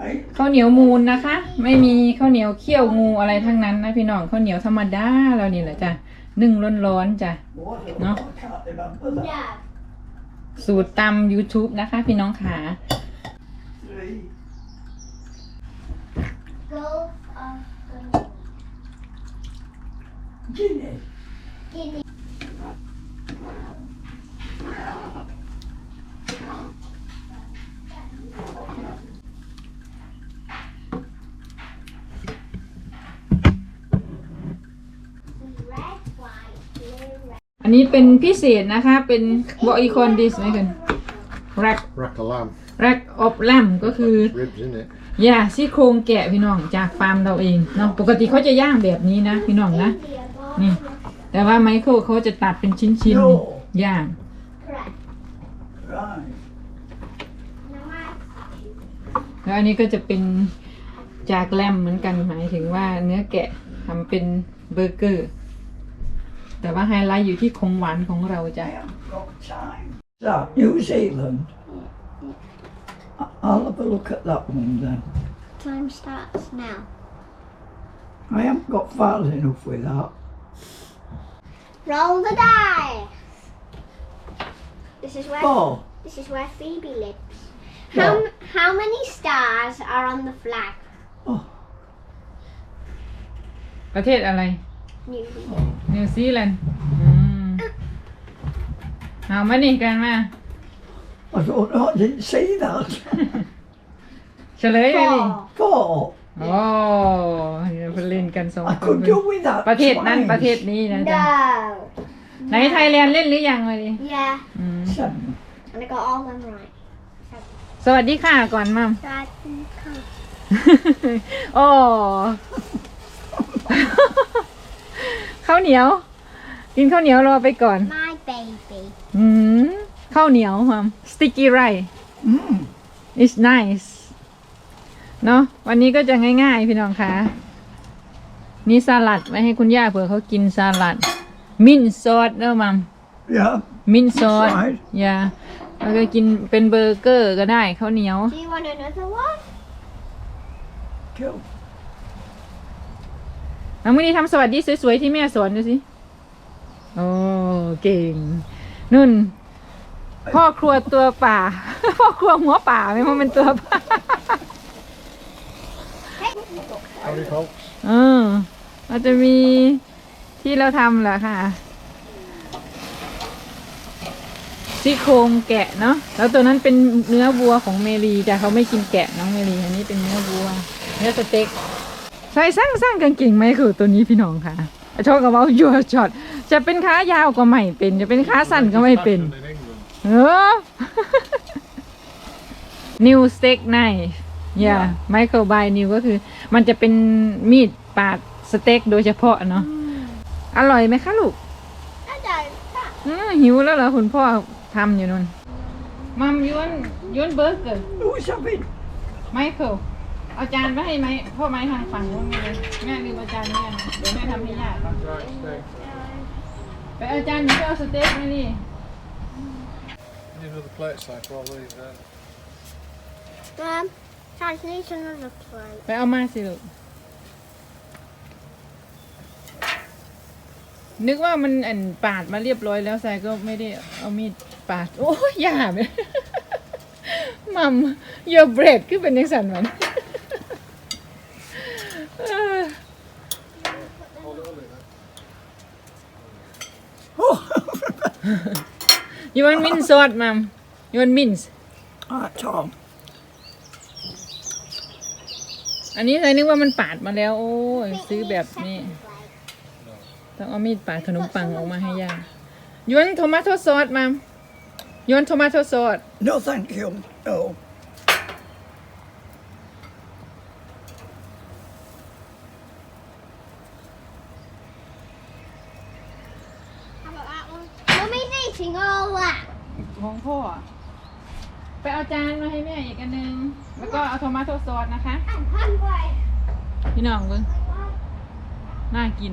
Hey, ข้าวเหนียวมูลนะคะ ไม่มีข้าวเหนียวเคี่ยวงูอะไรทั้งนั้นนะพี่น้องข้าวเหนียวธรรมดาเรานี่แหละจ้ะนึ่งร้อนๆจ้ะ what? No. I can't remember that. Yeah. สูตรตำ YouTube นะคะ พี่น้องขา Three. Go อันนี้เป็นพิเศษนะคะ เป็นบอีคอนดิสไหมคุณแรก Rack of lamb, แรกอบแลมก็คือ ribs in it. ย่าซี่โครงแกะพี่น้องจากฟาร์มเราเองเนาะปกติเขาจะย่างแบบนี้นะพี่น้องนะนี่ แต่ว่าไมเคิลเขาจะตัดเป็นชิ้นๆนี่ย่าง Correct. Right. Now I แล้วอันนี้ก็จะเป็นจากแลมเหมือนกันหมายถึงว่าเนื้อแกะทำเป็นเบอร์เกอร์ แต่ว่าไฮไลท์อยู่ที่ของหวานของเราจ้ะ I haven't got time. So, New Zealand. I- I'll have a look at that one then. Time starts now. I haven't got far enough with that. Roll the die. This is where Four. this is where Phoebe lives. How m- how many stars are on the flag? Oh, ประเทศอะไร New Zealand. นิวซีแลนด์อืมเอามานี่กันมา I don't know. I didn't see that. เฉลยเลยดิ Four. Four. โอ้เดี๋ยวไปเล่นกันสอง I คน could do with that. ประเทศนั้น twice. ประเทศนี้นะจ๊ะ No. ไหนไทยแลนด์เล่นหรือยังเลยดิ Yeah. อืม Seven. And I got all them right. สวัสดีค่ะก่อนมัม Dad, come. โอ้ ข้าวเหนียว กินข้าวเหนียวรอไปก่อน My baby. อืมข้าวเหนียวมัม sticky rice Mm. it's nice เนาะวันนี้ก็จะง่ายๆ พี่น้องคะนี่สลัดไว้ให้คุณย่าเผื่อเขากินสลัด มินซอสเนอะมัม Yeah. มินซอส Right. อย่าแล้วก็กินเป็นเบอร์เกอร์ก็ได้ข้าวเหนียว Do you want another one? Cool. น้องมินี่ทำสวัสดีสวยๆที่แม่สอนดูสิโอ้เก่ง นุ่น พ่อครัวตัวป่า พ่อครัวหัวป่าไม่ว่ามันตัวป่า Howdy, folks. เออเราจะมีที่เราทำแหละค่ะซี่โครงแกะเนาะแล้วตัวนั้นเป็นเนื้อวัวของเมลีแต่เขาไม่กินแกะน้องเมลีอันนี้เป็นเนื้อวัวเนื้อสเต็ก ใส่สร้างสร้างกางเกงไหมคือตัวนี้พี่น้องค่ะชอบกับว่ายัวช็อตจะเป็นขายาวก็ไม่เป็น จะเป็นขาสั้นก็ไม่เป็น In England. เออ นิวสเต็กไนอย่าไมเคิลบายนิวก็คือ มันจะเป็นมีดปาดสเต็กโดยเฉพาะเนาะอร่อยไหมคะลูก I don't. อืมหิวแล้วเหรอคุณพ่อทำอยู่นู่นมัมยวนยวนเบอร์เกอร์ Who's having? ไมเคิล เอาจานไปให้ไหมพ่อไม้ทางฝั่งนู้นเลยแม่ลืมเอาจานแม่นะเดี๋ยวแม่ทำให้ยากก่อน Right, steak. ไปเอาจานนี้ไปเอาสเต็กมาดิ Need another plate, Si, for all these. Uh, Um, Dad needs another plate. ไปเอามาสิลูกนึกว่ามันอันปาดมาเรียบร้อยแล้วใส่ก็ไม่ได้เอามีดปาด โอ้ยหยาบเลยมัม your bread คือเป็นยังสันมัน เออ you want mince sauce มัม you want mince Ah, Tom. อันนี้ใส่นึกว่ามันปาดมาแล้ว โอ้ยซื้อแบบนี้ ต้องเอามีดปาดขนมปังออกมาให้ย่าโยนโทมาโตซอสมาโยนโทมาโตซอส No, thank you. No. How about that one? Mummy's eating all that. ของพ่อ ไปเอาจานมาให้แม่อีกอันหนึง แล้วก็เอาโทมาโตซอสนะคะ I'm hungry. พี่น้องเบิ้งน่ากิน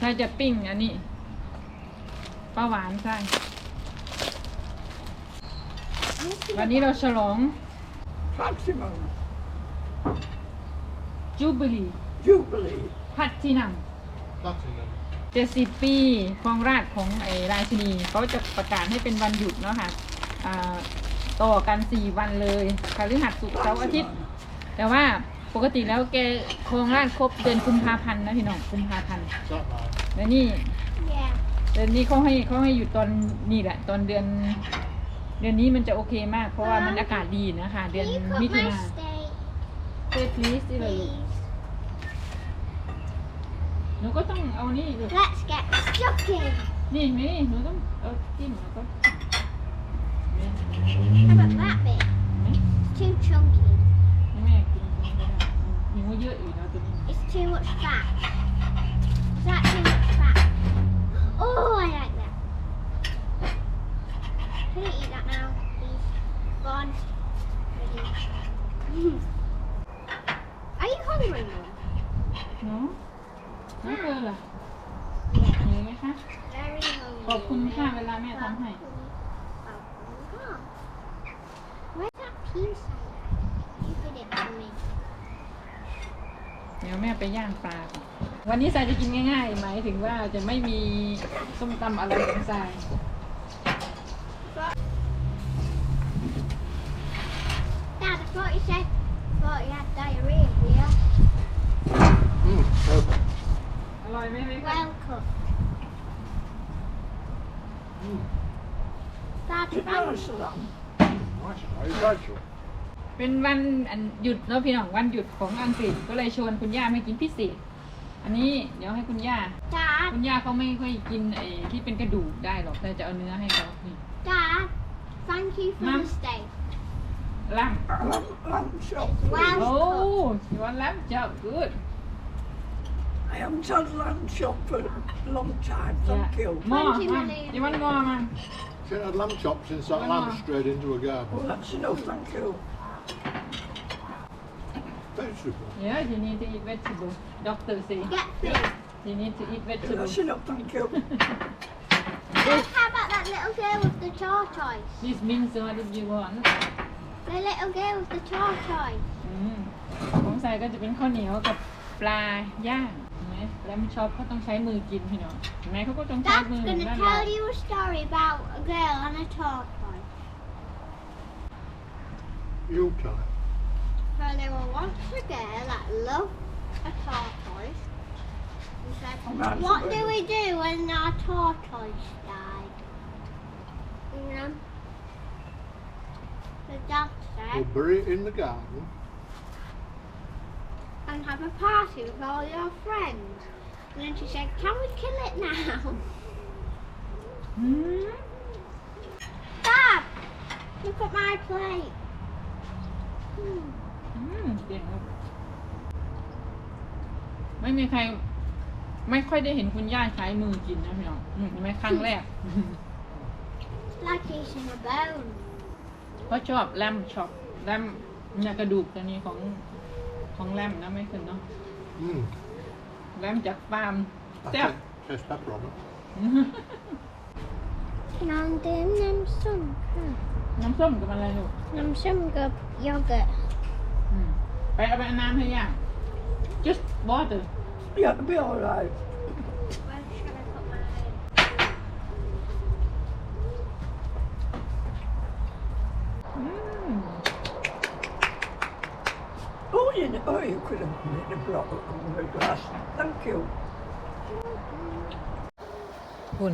ถ้าจะปิ้งอันนี้ปลาหวานใช่ วันนี้เราฉลอง Maximum จูบิลี Jubilee. พัทินัม Platinum. เจ็ดสิบปีครองราชย์ของไอ้ราชินีเขาจะประกาศให้เป็นวันหยุดเนาะค่ะอ่าต่อกันสี่วันเลยพฤหัสศุกร์เสาร์อาทิตย์ แต่ว่าปกติแล้วแกครองราชย์ครบเดือนกุมภาพันธ์นะพี่น้องกุมภาพันธ์ Is that right? แล้วนี่ Yeah. เดือนนี้เขาให้เขาให้หยุดตอนนี่แหละ ตอนเดือน เดือนนี้มันจะโอเคมาก เพราะว่ามันอากาศดีนะคะ เดือน Can you มิ cut ถุ my นา steak, เซฟลีสที่เลย please? ห นูก็ต้องเอานี่ลูก Let's get stuck in. นี่ไหมหนูต้องเอาจิ้มแล้วก็ How about that bit? It's too chunky. ให้แม่กินตรงนี้ก็ได้หนูว่าเยอะอยู่แล้วตัวนี้ It's too much fat. Is that too much fat? Oh, I like that. Can I eat that now, please? Go on. Ready. Are you hungry, Mum? เนาะน้องเธอล่ะหิวไหมคะ Very hungry. ขอบคุณค่ะเวลาแม่ทำให้ Oh. Where's that piece? You did it for me. เดี๋ยวแม่ไปย่างปลาก่อนวันนี้ทรายจะกินง่ายๆหมายถึงว่าจะไม่มีส้มตำอะไรของทราย Dad, I thought you said, thought you had diarrhea here. Mm. Oh, อร่อยไหมไหมคะ Well cooked. หายไชัเป็นวันหยุดเนาะพี่น้องวันหยุดของอังกฤษก็เลยชวนคุณย่ามากินพิเศษ อันนี้เดี๋ยวให้คุณย่า จ้าคุณย่าเขาไม่ค่อยกินไอ้ที่เป็นกระดูกได้หรอกแต่จะเอาเนื้อให้เขาจ้า thank you for the Mum. ล่าง ลังลังชียว wow โอ้ยวันล้วเจ้า good I haven't had lamb chop for a long time, thank ต้อมา Maria. อย่ามันงอมา She had lamb chops since that Why lamb not? strayed into a Well, garden. that's enough. Thank you. Vegetable. yeah you need to eat vegetable doctor say Get this. you need to eat vegetable That's enough. Thank you. Dad, how about that little girl with the tortoise? this means what did you want The little girl with the tortoise. อืมของใส่ก็จะเป็นข้าวเหนียวกับปลาย่างเห็นไหมแล้วมันชอบเขาต้องใช้มือกินพี่น้อง That's going to tell you a story about a girl and a tortoise. You tell it. So there was once a girl that loved a tortoise. Said, what do we do when our tortoise died? You know? The doctor said... We'll bury it in the garden. And have a party with all your friends. And then she said, Can we kill it now? อืม Dad! Look at my plate. Hmm. อืมเก่งครับไม่มีใคร ไม่ค่อยได้เห็นคุณย่าใช้มือกินนะพี่น้องอืมเห็นไหมครั้งแรก It's like eating a bone. เขาชอบแลมชอบแลมเนี่ยกระดูกตัวนี้ของของแลมนะไม่เคยเนาะ Mm. แลมจากฟาร์ม I แซ่บ ta- taste pepper on it. Nam dim nam sum. น้ำส้มกับอะไรลูก Nam sumกับ yogurt. อืมไปเอาไปเอาน้ำให้ย่า just water Yeah, it'll be all right. You know, oh, you could have made a brought a glass. Thank you. คุณ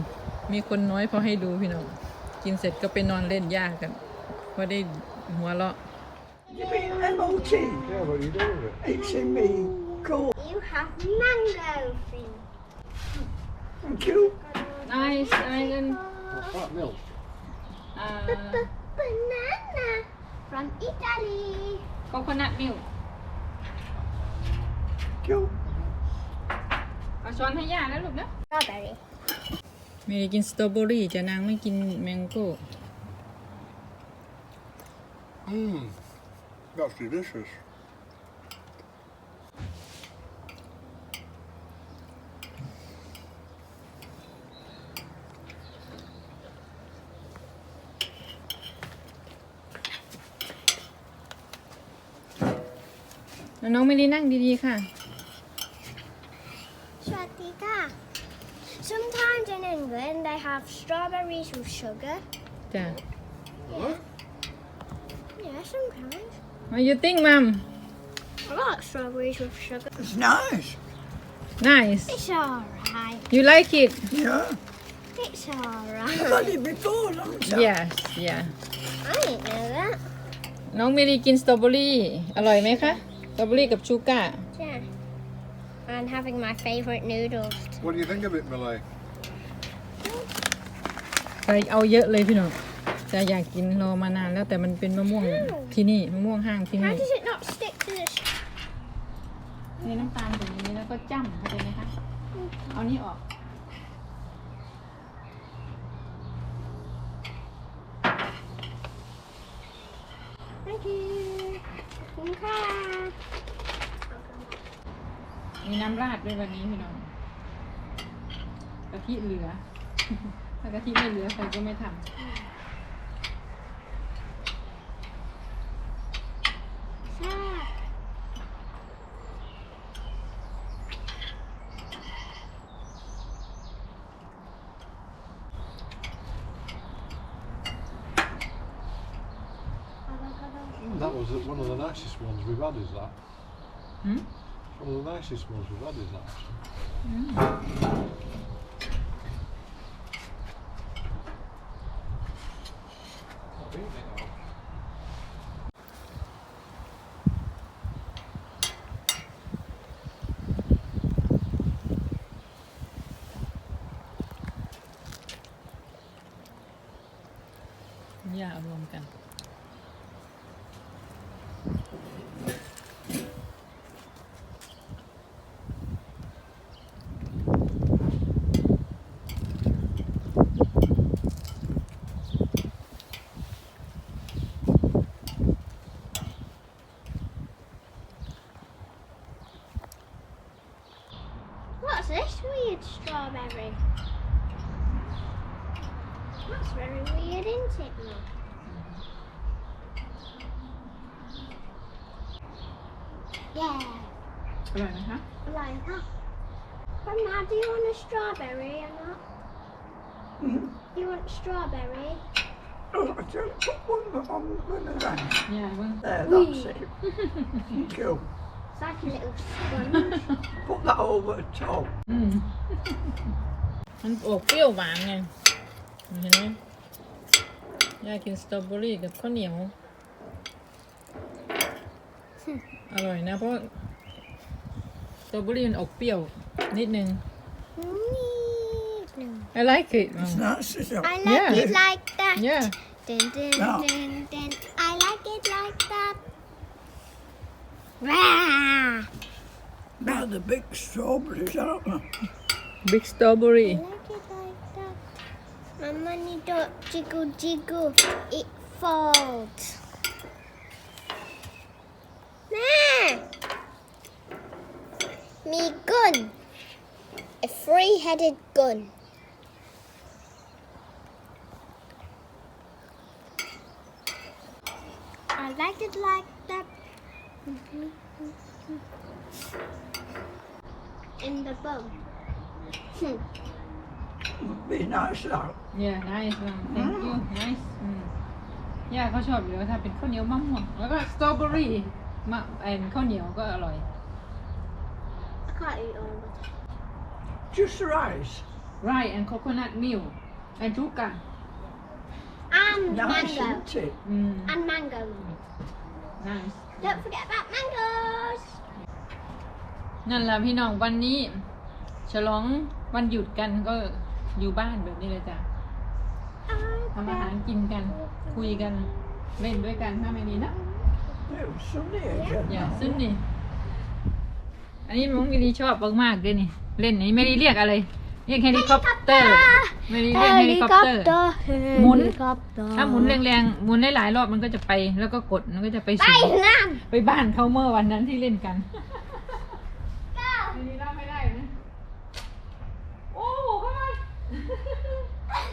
มีคนน้อยพอให้ดูพี่น้อง กินเสร็จก็ไปนอนเล่นยากกันเพราะได้หัวเราะ You mean MOT? Yeah, what are you doing with it? It's in me. Cool. You have mango thing. Thank you. nice island What's that, milk? อ่า Banana from Italy. โค you เอาช้อนให้ย่านะลูกนะชอบอะไรไมย์กินสตรอเบอรี่จะนางไม่กินแมงโก้อืม that's ดิชิสน้องไม่ได้นั่งดีๆค่ะ have strawberries with sugar. จ้ะ Yeah. Yeah, sometimes. What you think mom I like strawberries with sugar. It's nice. nice It's alright. you like it Yeah. It's alright. I've had it before, haven't I? yes yeah I didn't know that. น้องเมลีกินสตรอเบอรี่อร่อยไหมคะสตรอเบอรี่กับชูก้า Yeah. And having my favourite noodles. What do you think of it, Malay? ใส่เอาเยอะเลยพี่น้องจะอยากกินรอมานานแล้วแต่มันเป็นมะม่วงที่นี่มะม่วงห้างที่ How นี่ does it not stick to the... sh- นี่น้ำตาลตรงนี้แล้วก็จ้ำเข้าใจไหมคะ เอานี่ออก Thank you. ขอบคุณค่ะมีน้ำราดด้วยวันนี้พี่น้องกะทิเหลือ ถ้ากะทิไม่เหลือใครก็ไม่ทำ ค่ะ That was one of the nicest ones we've had, is that? Hmm? One of the nicest ones we've had, is that? actually? Yeah, อร่อยนะคะ I like that. But now, do you want a strawberry or not? You want strawberry? Oh, I tell you, put one on one of them. อย่าเพิ่ง There, that's it. Thank you. It's like a little sponge. Put that over the top. อืม มันออกเปรี้ยวหวานไงเห็นไหมย่ากินสตรอเบอรี่กับข้าวเหนียว อร่อยนะ เพราะสตรอเบอรี่มันออกเปรี้ยว นิดนึง I like it It's nice, isn't I it? like Yeah. it like that. yeah Dun, dun, Yeah. dun, dun. I like it like that. Rah! Now the big strawberries, aren't they? big strawberry I like it like that. My money don't jiggle jiggle. It falls. Me gun. A three-headed gun. I like it like that. In the bow. Hmm. Be nice, that. yeah nice one thank you nice อืมย่าเขาชอบอยู่แล้วถ้าเป็นข้าวเหนียวมะม่วงแล้วก็สตรอเบอรี่มะแอนข้าวเหนียวก็อร่อย I can't eat all of it. Just rice. rice and coconut milk and sugar And Nice, mango. isn't it? อืม And mango. nice Don't forget about mangoes. นั่นแหละพี่น้องวันนี้ ฉลองวันหยุดกันก็อยู่บ้านแบบนี้เลยจ้ะทำอาหารกินกัน คุยกัน เล่นด้วยกันถ้าไม่ดีนะ It was sunny again. อย่า now. ซึ่งนี่ อันนี้น้องเมลีชอบมากๆเลยนี่ เล่นนี่เมลีเรียกอะไร เรียกเฮลิคอปเตอร์เมลีเรียกเฮลิคอปเตอร์ หมุน Helicopter. ถ้าหมุนแรงๆ หมุนหลายๆรอบมันก็จะไป แล้วก็กด มันก็จะไปไปสูงนั่งไปบ้านเขาเมื่อวันนั้นที่เล่นกันอันนี้รับไม่ได้นะโอ้เข้ามา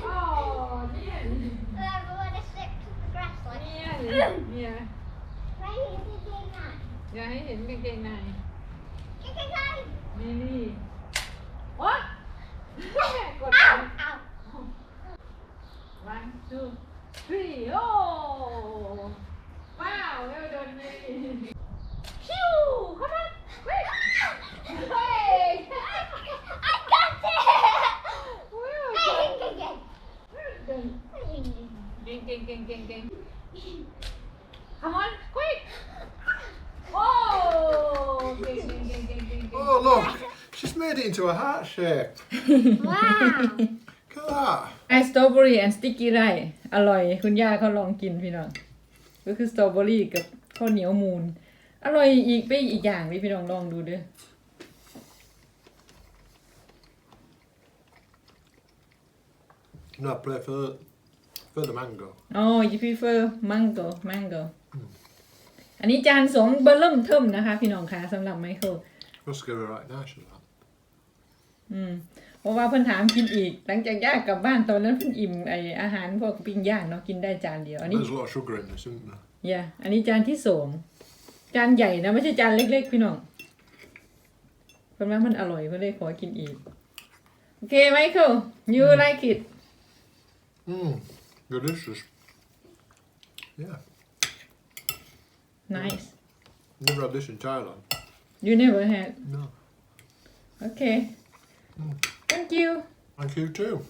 โอ้เนี่ย Uh, we want to stick to the grass like เนี่ยเนี่ย Right, is it doing that? อย่าให้เห็นกางเกงใน Kick it, guys. เมลี่โอ๊ยกด Ow, ow. one two three โอ้ว้าวเร็วโดนเมลี่ชิวเข้ามาเฮ้ยเฮ้ย I got it. ว้าว Hey, kick it. เดินเก่งเก่งเก่งเก่งเก่ง Come on quick โอ้เก่งเก่งเก่งเก่งเก่งเก่ง Oh, look. She's made it into a heart shape. Wow. Look at that. ไอสตรอเบอรี่แอนสติกกี้ไรอร่อย คุณย่าเขาลองกินพี่น้อง ก็คือสตรอเบอรี่กับข้าวเหนียวมูน อร่อยอีกไปอีกอย่างนี่พี่น้องลองดูเด้อ No, I prefer, prefer the mango. อ๋อ you prefer mango mango อันนี้จานสองเบอร์เริ่มเทิมนะคะ พี่น้องคะสำหรับไมเคิล Must give her right nice with that. อืมเพราะว่าเพิ่นถามกินอีก หลังจากย่ากลับบ้านตอนนั้นเพิ่นอิ่มไออาหารพวกปิ้งย่างเนาะกินได้จานเดียวอันนี้ There's a lot of sugar in this, isn't there? อย่าอันนี้จานที่สองจานใหญ่นะไม่ใช่จานเล็กๆ พี่น้องเพิ่นว่ามันอร่อยเพิ่นเลยขอกินอีก โอเคไมเคิล you like it Mmm, delicious. Yeah, nice never had this in Thailand. you never had No. okay thank you Thank you too.